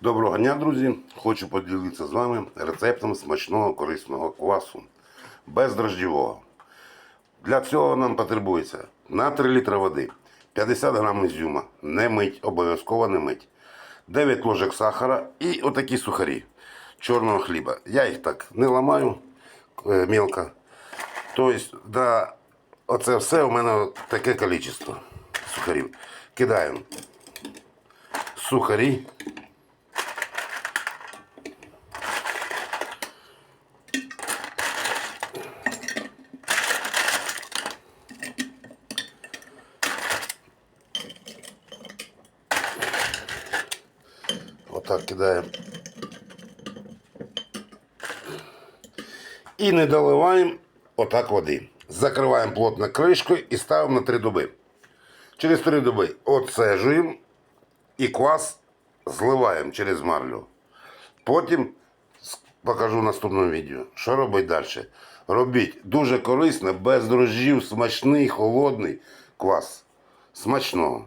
Доброго дня, друзі! Хочу поділитися з вами рецептом смачного корисного квасу бездрождєвого. Для цього нам потребується на 3 літри води, 50 грам ізюма, не мить, обов'язково не мить, 9 ложок сахара і отакі сухарі чорного хліба. Я їх так не ламаю е, мелко. Тобто, да, оце все у мене таке кількість сухарів. Кидаємо сухарі. Отак кидаємо. І не доливаємо отак води. Закриваємо плотно кришкою і ставимо на 3 доби. Через 3 доби оцежуємо і квас зливаємо через марлю. Потім покажу в наступному відео, що робить далі. Робіть дуже корисно, без дрожжів, смачний, холодний квас. Смачного.